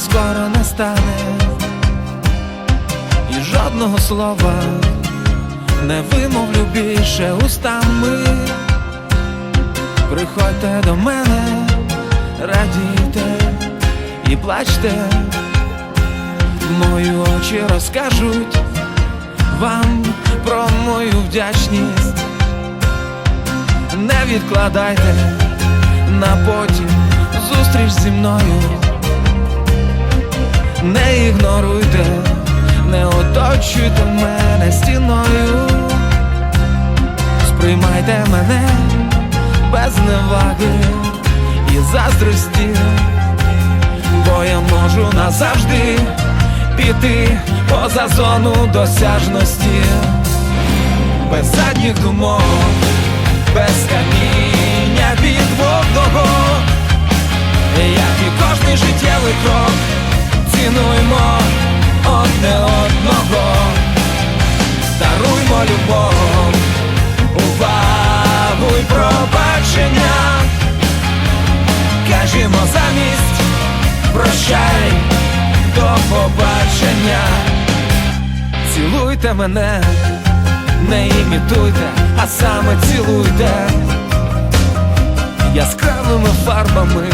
скоро не стане, і жодного слова не вимовлю більше устами. Приходьте до мене, радійте і плачте, мої очі розкажуть вам про мою вдячність. Не відкладайте на потім зустріч зі мною. Не ігноруйте, не оточуйте мене стіною. Сприймайте мене без неваги і заздрості, бо я можу назавжди піти поза зону досяжності, без задніх думок, без каміння кажімо замість. Прощай, до побачення, цілуйте мене, не імітуйте, а саме цілуйте. Яскравими фарбами.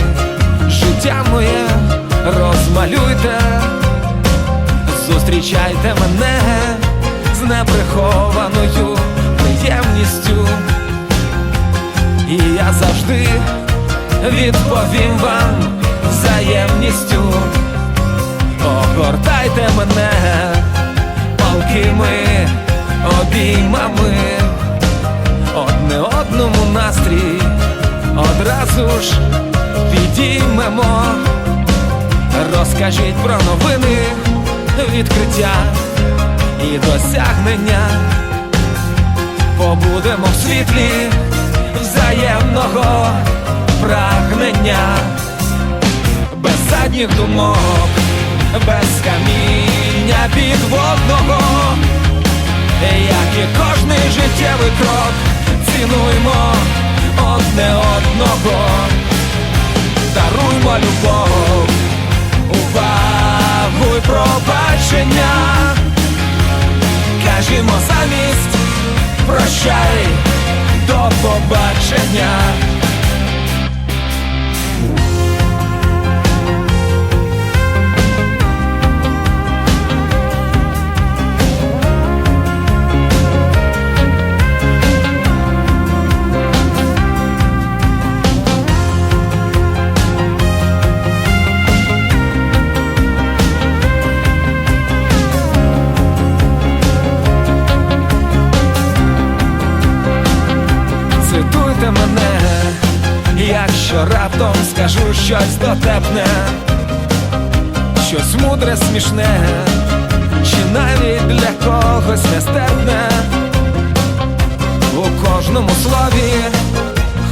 Життя моє розмалюйте, зустрічайте мене з неприхованою приємністю, і я завжди відповім вам взаємністю. Огортайте мене палкими обіймами, одне одному настрій одразу ж підіймемо, розкажіть про новини, відкриття і досягнення, побудемо в світлі взаємного прагнення, без задніх думок, без каміння підводного, як і кожний життєвий крок, цінуймо одне одного, даруймо любов, увагу й пробачення, кажімо замість прощай, до побачення. Якщо раптом скажу щось дотепне, щось мудре, смішне, чи навіть для когось нестерпне. У кожному слові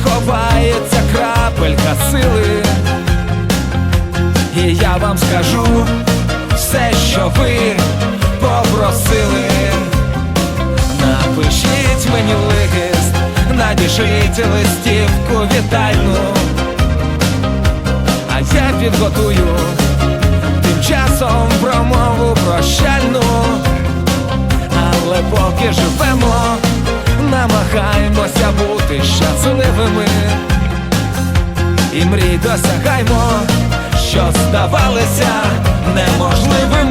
ховається крапелька сили, і я вам скажу все, що ви попросили. Напишіть мені лист, надішліть листівку вітальну, я підготую тим часом промову прощальну, але поки живемо, намагаємося бути щасливими, і мрій досягаймо, що здавалися неможливими